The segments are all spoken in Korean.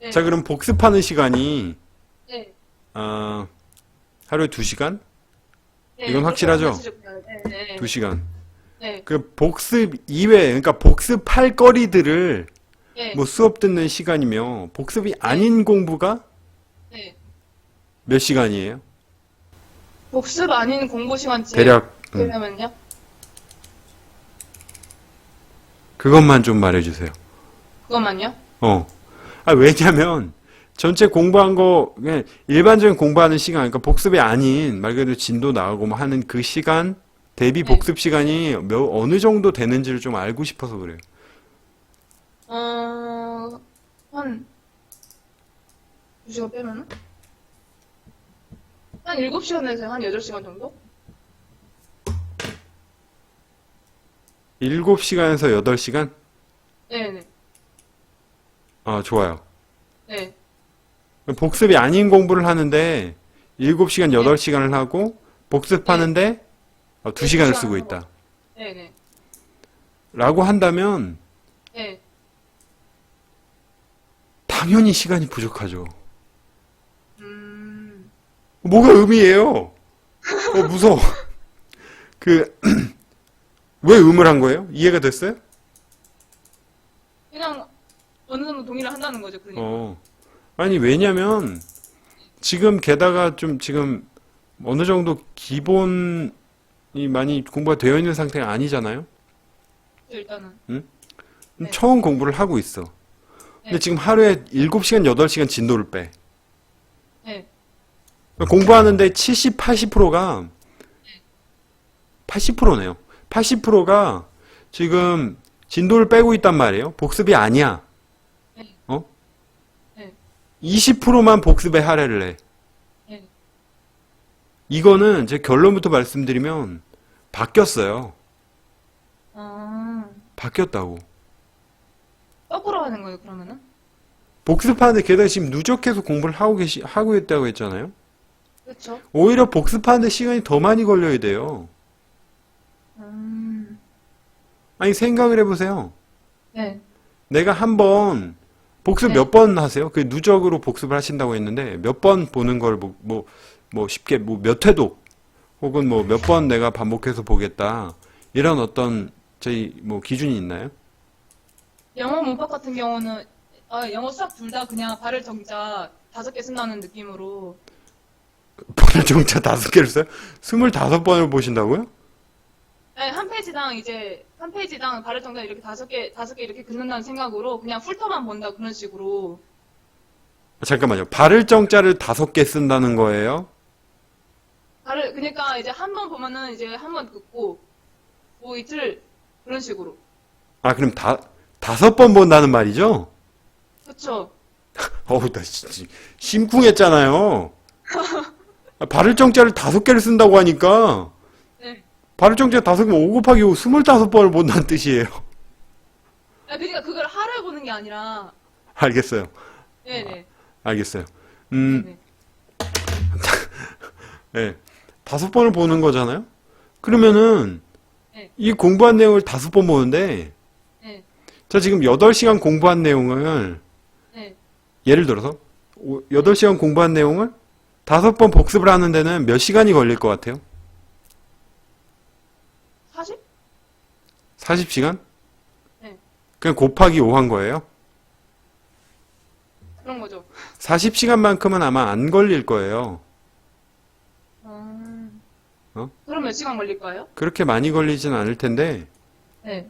네. 자, 그럼 복습하는 시간이, 네. 어, 하루에 2시간? 네, 이건 확실하죠? 네. 네. 2시간. 네. 그 복습 이외에, 그러니까 복습할 거리들을 네. 뭐 수업 듣는 시간이며, 복습이 아닌 공부가 네. 몇 시간이에요? 복습 아닌 공부 시간제. 대략, 음, 그러면요? 그것만 좀 말해주세요. 그것만요? 어. 아, 왜냐면, 전체 공부한 거, 일반적인 공부하는 시간, 그러니까 복습이 아닌, 말 그대로 진도 나가고 뭐 하는 그 시간, 대비 네. 복습 시간이 몇, 어느 정도 되는지를 좀 알고 싶어서 그래요. 어, 한, 2시간 빼면은? 한 7시간에서 한 8시간 정도? 7시간에서 8시간? 네네. 아, 좋아요. 네. 복습이 아닌 공부를 하는데, 7시간, 8시간을 하고, 복습하는데, 어, 2시간을 쓰고. 있다. 네네. 라고 한다면, 네. 당연히 시간이 부족하죠. 음, 뭐가 의미예요? 어, 무서워. 그, 왜 음을 한 거예요? 이해가 됐어요? 그냥 어느 정도 동의를 한다는 거죠, 그러니까. 어. 아니, 왜냐면, 지금 게다가 좀 지금 어느 정도 기본이 많이 공부가 되어 있는 상태가 아니잖아요? 일단은. 음, 네. 처음 공부를 하고 있어. 근데 네. 지금 하루에 7시간, 8시간 진도를 빼. 네. 공부하는데 70, 80%가 80%네요. 80%가 지금 진도를 빼고 있단 말이에요. 복습이 아니야. 네. 어? 네. 20%만 복습에 할애를 해. 네. 이거는 제 결론부터 말씀드리면 바뀌었어요. 아, 바뀌었다고. 거꾸로 하는 거예요, 그러면은? 복습하는데 게다가 지금 누적해서 공부를 하고 계시 하고 있다고 했잖아요. 그쵸? 오히려 복습하는데 시간이 더 많이 걸려야 돼요. 음, 아니 생각을 해보세요. 네. 내가 한번 복습 네. 몇번 하세요? 그 누적으로 복습을 하신다고 했는데 몇 번 보는 걸뭐뭐뭐 쉽게 뭐 몇 회독 혹은 뭐 몇 번 내가 반복해서 보겠다 이런 어떤 저희 뭐 기준이 있나요? 영어 문법 같은 경우는, 아, 영어 수학 둘 다 그냥 발을 정자 다섯 개 쓴다는 느낌으로. 번을 정자 다섯 개를 써요? 스물다섯 번을 보신다고요? 아니, 한 페이지당 이제, 한 페이지당 발을 정자 이렇게 다섯 개, 다섯 개 이렇게 긋는다는 생각으로 그냥 훑어만 본다, 그런 식으로. 잠깐만요. 발을 정자를 다섯 개 쓴다는 거예요? 발을, 그러니까 이제 한 번 보면은 이제 한 번 긋고, 뭐 이틀, 그런 식으로. 아 그럼 다 다섯 번 본다는 말이죠? 그쵸? 어우 나 진짜 심쿵했잖아요. 아, 발을 정자를 다섯 개를 쓴다고 하니까 네. 발을 정자 다섯 개면 5 곱하기 5 스물다섯 번을 본다는 뜻이에요. 아, 그러니까 그걸 하루에 보는 게 아니라, 알겠어요. 네네. 알겠어요. 음. 네. 다섯 번을 보는 거잖아요? 그러면은, 네. 이 공부한 내용을 다섯 번 보는데, 네. 저 지금 8시간 공부한 내용을, 네. 예를 들어서, 오- 8시간 공부한 내용을 다섯 번 복습을 하는 데는 몇 시간이 걸릴 것 같아요? 40? 40시간? 네. 그냥 곱하기 5 한 거예요? 그런 거죠. 40시간만큼은 아마 안 걸릴 거예요. 음. 어? 그럼 몇 시간 걸릴까요? 그렇게 많이 걸리진 않을 텐데, 네.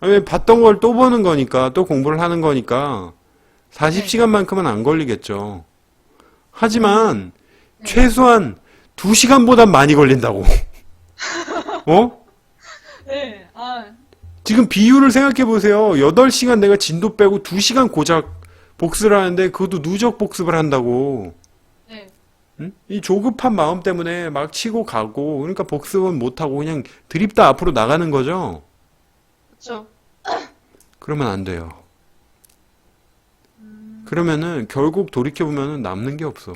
아, 왜 봤던 걸 또 보는 거니까, 또 공부를 하는 거니까, 40시간만큼은 안 걸리겠죠. 하지만, 네. 최소한 2시간보단 많이 걸린다고. 어? 네. 아, 지금 비율을 생각해 보세요. 8시간 내가 진도 빼고 2시간 고작 복습을 하는데, 그것도 누적 복습을 한다고. 네. 응? 이 조급한 마음 때문에 막 치고 가고, 그러니까 복습은 못 하고 그냥 드립다 앞으로 나가는 거죠? 그쵸. 그러면 안 돼요. 그러면은 결국 돌이켜 보면은 남는 게 없어.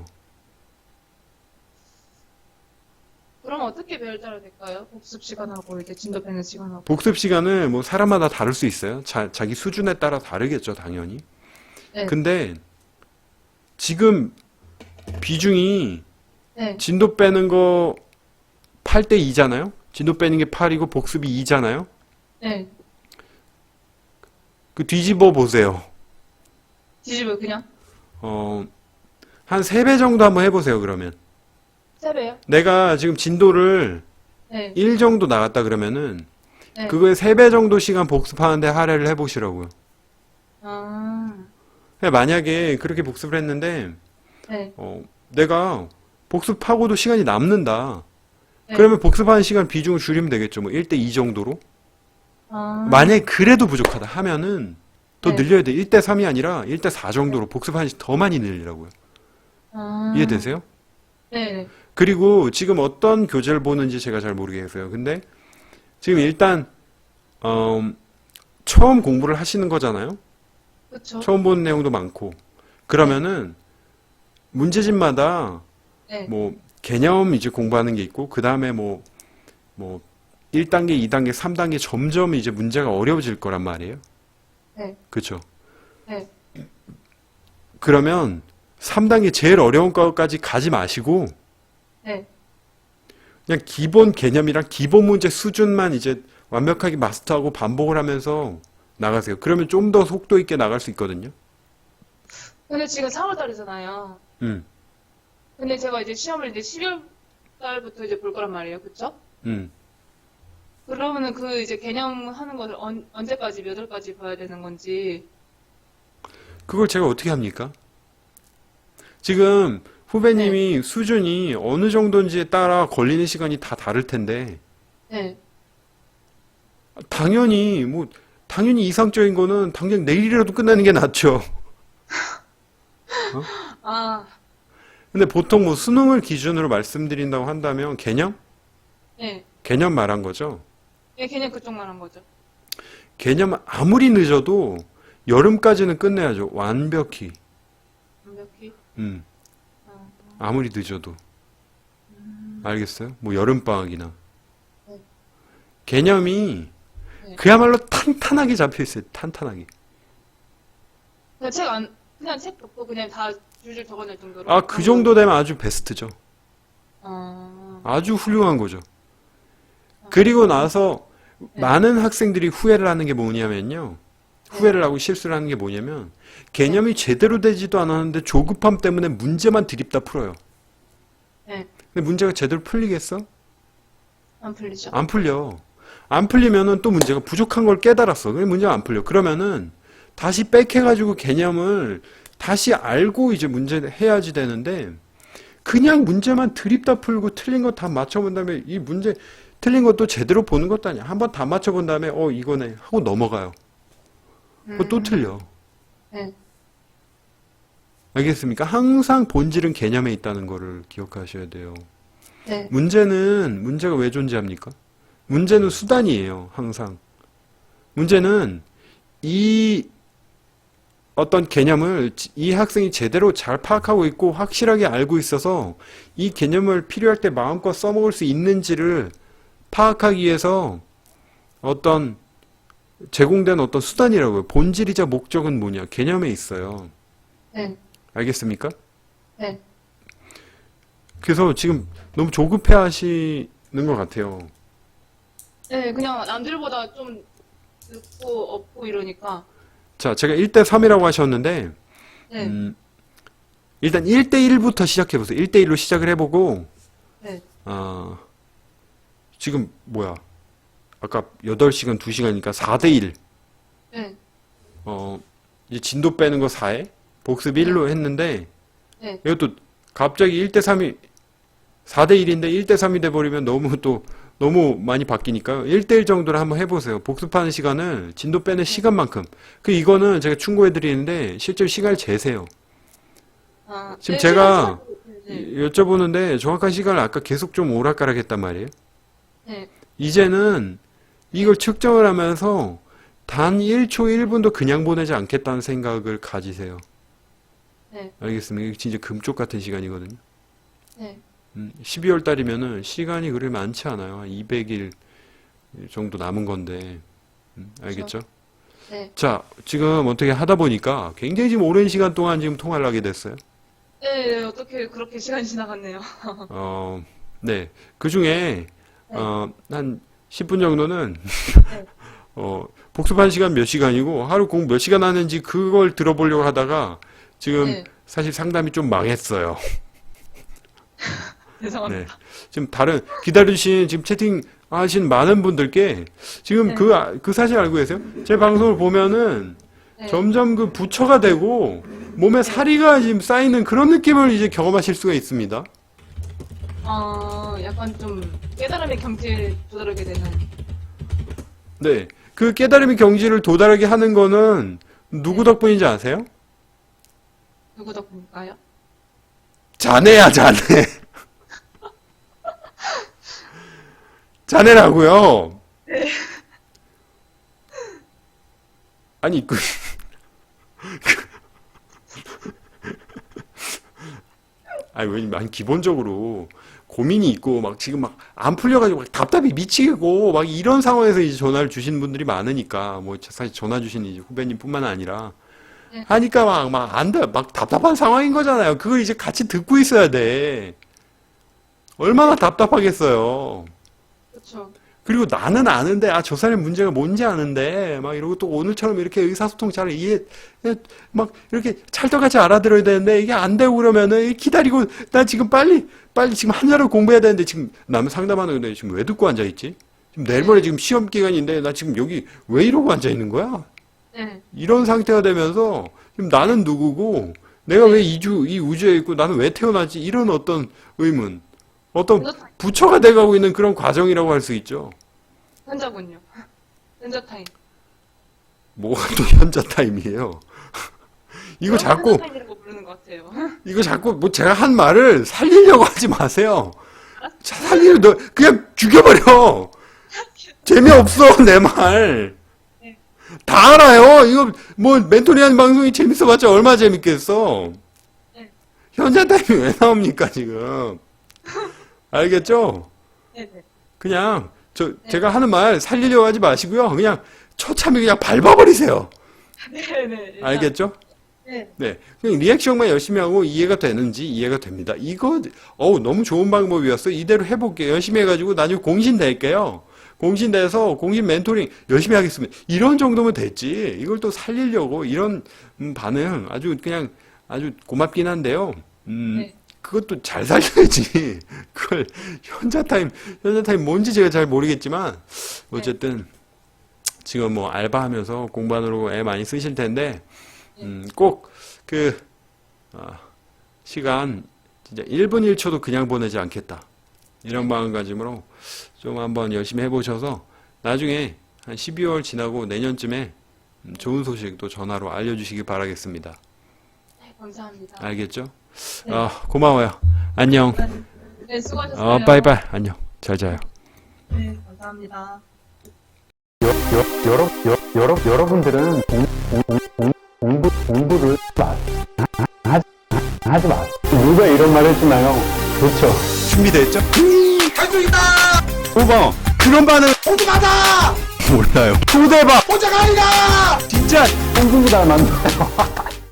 그럼 어떻게 배열따라 될까요? 복습 시간하고 이제 진도 빼는 시간하고. 복습 시간은 뭐 사람마다 다를 수 있어요. 자, 자기 수준에 따라 다르겠죠, 당연히. 네. 근데 지금 비중이 네. 진도 빼는 거 8대 2잖아요? 진도 빼는 게 8이고 복습이 2잖아요? 네. 그 뒤집어 보세요. 뒤집어 그냥 어, 한 3배 정도 한번 해보세요, 그러면. 세 배요? 내가 지금 진도를 네. 1 정도 나갔다 그러면은, 네. 그거에 3배 정도 시간 복습하는데 할애를 해보시라고요. 아. 만약에 그렇게 복습을 했는데, 네. 어, 내가 복습하고도 시간이 남는다. 네. 그러면 복습하는 시간 비중을 줄이면 되겠죠. 뭐 1대 2 정도로. 아. 만약에 그래도 부족하다 하면은 더 네. 늘려야 돼. 1대 3이 아니라 1대 4 정도로 복습하는 시더 많이 늘리라고요. 아. 이해되세요? 네네. 그리고 지금 어떤 교재를 보는지 제가 잘 모르겠어요. 근데 지금 일단 어, 처음 공부를 하시는 거잖아요. 그쵸. 처음 보는 내용도 많고. 그러면은 문제집마다 네. 뭐 개념 이제 공부하는 게 있고 그 다음에 뭐 뭐 1단계, 2단계, 3단계 점점 이제 문제가 어려워질 거란 말이에요. 네. 그렇죠? 네. 그러면 3단계 제일 어려운 거까지 가지 마시고 네. 그냥 기본 개념이랑 기본 문제 수준만 이제 완벽하게 마스터하고 반복을 하면서 나가세요. 그러면 좀 더 속도 있게 나갈 수 있거든요. 근데 지금 4월 달이잖아요. 음, 근데 제가 이제 시험을 이제 12월 달부터 이제 볼 거란 말이에요. 그쵸? 음. 그러면은 그 이제 개념 하는 것을 언, 언제까지 몇 월까지 봐야 되는 건지. 그걸 제가 어떻게 합니까? 지금 후배님이 수준이 어느 정도인지에 따라 걸리는 시간이 다 다를 텐데, 네. 당연히, 뭐, 당연히 이상적인 거는 당장 내일이라도 끝나는 게 낫죠. 아, 근데 보통 뭐 수능을 기준으로 말씀드린다고 한다면 개념? 네. 개념 말한 거죠. 예, 개념 그쪽 말한 거죠. 개념 아무리 늦어도 여름까지는 끝내야죠. 완벽히. 완벽히. 음. 어, 아무리 늦어도. 알겠어요? 뭐 여름방학이나. 네. 개념이 네. 그야말로 탄탄하게 잡혀 있어요. 탄탄하게. 그냥 책 안, 그냥 책 덮고 그냥 다 줄줄 적어낼 정도로. 아, 그 정도 되면 아주 베스트죠. 어, 아주 훌륭한 거죠. 그리고 나서 네. 많은 학생들이 후회를 하는 게 뭐냐면요. 후회를 하고 실수를 하는 게 뭐냐면 개념이 제대로 되지도 않았는데 조급함 때문에 문제만 드립다 풀어요. 네. 근데 문제가 제대로 풀리겠어? 안 풀리죠. 안 풀려. 안 풀리면은 또 문제가 부족한 걸 깨달았어. 그럼 문제가 안 풀려. 그러면은 다시 백해가지고 개념을 다시 알고 이제 문제 해야지 되는데 그냥 문제만 드립다 풀고 틀린 거 다 맞춰본 다음에 이 문제 틀린 것도 제대로 보는 것도 아니야. 한번 다 맞춰본 다음에 어 이거네 하고 넘어가요. 그거 또 음, 틀려. 네. 알겠습니까? 항상 본질은 개념에 있다는 거를 기억하셔야 돼요. 네. 문제는 문제가 왜 존재합니까? 문제는 수단이에요, 항상. 문제는 이 어떤 개념을 지- 이 학생이 제대로 잘 파악하고 있고 확실하게 알고 있어서 이 개념을 필요할 때 마음껏 써먹을 수 있는지를 파악하기 위해서 어떤 제공된 어떤 수단이라고요. 본질이자 목적은 뭐냐? 개념에 있어요. 네. 알겠습니까? 네. 그래서 지금 너무 조급해 하시는 것 같아요. 네, 그냥 남들보다 좀 늦고 없고 이러니까. 자, 제가 1대 3이라고 하셨는데, 네. 음, 일단 1대 1부터 시작해보세요. 1대 1로 시작을 해보고, 네. 아, 지금 뭐야. 아까 8시간, 2시간이니까 4대 1. 네. 어, 이제 진도 빼는 거 4에, 복습 1로 했는데, 네. 이것도 갑자기 1대 3이, 4대 1인데 1대 3이 돼 버리면 너무 또, 너무 많이 바뀌니까 1대1 정도를 한번 해보세요. 복습하는 시간을 진도 빼는 시간만큼. 그 이거는 제가 충고해 드리는데 실제로 시간을 재세요. 아, 지금 네, 제가 네. 여쭤보는데 정확한 시간을 아까 계속 좀 오락가락 했단 말이에요. 네. 이제는 이걸 측정을 하면서 단 1초 1분도 그냥 보내지 않겠다는 생각을 가지세요. 네. 알겠습니까? 이게 진짜 금쪽 같은 시간이거든요. 네. 음, 12월 달이면은 시간이 그리 많지 않아요. 한 200일 정도 남은 건데. 음, 알겠죠? 네. 자, 지금 어떻게 하다 보니까 굉장히 지금 오랜 시간 동안 지금 통화를 하게 됐어요. 네, 어떻게 그렇게 시간이 지나갔네요. 어, 네. 그 중에, 어, 한 10분 정도는, 네. 어, 복습한 시간 몇 시간이고, 하루 공부 몇 시간 하는지 그걸 들어보려고 하다가, 지금 네. 사실 상담이 좀 망했어요. 죄송합니다. 네. 지금 다른, 기다려주신, 지금 채팅 하신 많은 분들께, 지금 네. 그, 아- 그 사실 알고 계세요? 제 방송을 보면은, 네. 점점 그 부처가 되고, 몸에 사리가 지금 쌓이는 그런 느낌을 이제 경험하실 수가 있습니다. 어, 약간 좀 깨달음의 경지에 도달하게 되는. 네. 그 깨달음의 경지를 도달하게 하는 거는 누구 덕분인지 아세요? 누구 덕분일까요? 자네야, 자네. 자네라고요. 아니, 그, 아니, 왜냐면, 기본적으로 고민이 있고, 막 지금 막 안 풀려가지고 막 답답이 미치겠고, 막 이런 상황에서 이제 전화를 주시는 분들이 많으니까, 뭐, 사실 전화 주신 이제 후배님 뿐만 아니라, 네. 하니까 막, 막, 안 돼. 막 답답한 상황인 거잖아요. 그걸 이제 같이 듣고 있어야 돼. 얼마나 답답하겠어요. 그렇죠. 그리고 나는 아는데, 아, 저 사람의 문제가 뭔지 아는데, 막 이러고 또 오늘처럼 이렇게 의사소통 잘 이해, 예, 막 이렇게 찰떡같이 알아들어야 되는데, 이게 안 되고 그러면은 기다리고, 나 지금 빨리, 빨리 지금 한자를 공부해야 되는데, 지금 남 상담하는 건데, 지금 왜 듣고 앉아 있지? 지금 내일 모레 지금 시험 기간인데, 나 지금 여기 왜 이러고 앉아 있는 거야? 네. 이런 상태가 되면서, 지금 나는 누구고, 내가 왜 이 주, 이 우주에 있고, 나는 왜 태어나지? 이런 어떤 의문, 어떤 현자, 부처가 돼가고 있는 그런 과정이라고 할 수 있죠. 현자군요. 현자 타임. 뭐가 또 현자 타임이에요? 이거 자꾸. 이거 자꾸 뭐 제가 한 말을 살리려고 하지 마세요. 자, 살리려, 너, 그냥 죽여버려. 재미없어, 내 말. 네. 다 알아요. 이거 뭐 멘토리한 방송이 재밌어봤자 얼마 재밌겠어. 네. 현자 타임이 왜 나옵니까, 지금? 알겠죠? 네네. 그냥, 저, 제가 하는 말 살리려고 하지 마시고요. 그냥 처참히 그냥 밟아버리세요. 네네. 알겠죠? 네. 네. 그냥 리액션만 열심히 하고 이해가 되는지 이해가 됩니다. 이거, 어우, 너무 좋은 방법이었어. 이대로 해볼게요. 열심히 해가지고 나중에 공신 될게요. 공신 돼서 공신 멘토링 열심히 하겠습니다. 이런 정도면 됐지. 이걸 또 살리려고 이런 음, 반응 아주 그냥 아주 고맙긴 한데요. 음, 네. 그것도 잘 살려야지. 그걸 현자 타임, 현자 타임 뭔지 제가 잘 모르겠지만 어쨌든 지금 뭐 알바하면서 공부하느라고 애 많이 쓰실 텐데 음, 꼭그 시간 진짜 1분 1초도 그냥 보내지 않겠다. 이런 마음가짐으로 좀 한번 열심히 해보셔서 나중에 한 12월 지나고 내년쯤에 음, 좋은 소식 또 전화로 알려주시기 바라겠습니다. 네, 감사합니다. 알겠죠? 네. 어, 고마워요. 안녕. 네, 수고하셨어요. 어, 빠이빠이. 안녕. 잘 자요. 네, 감사합니다. 여러, 여, 여러, 여러분들은 공, 공, 공, 공부, 공부를 마, 하, 하지 마. 누가 이런 말 했잖아요. 그렇죠. 준비됐죠? 할수 있다! 5번. 그런 반응 호두가다! 몰라요. 초대박! 호자가 아니라! 진짜 홍준이다 만나요.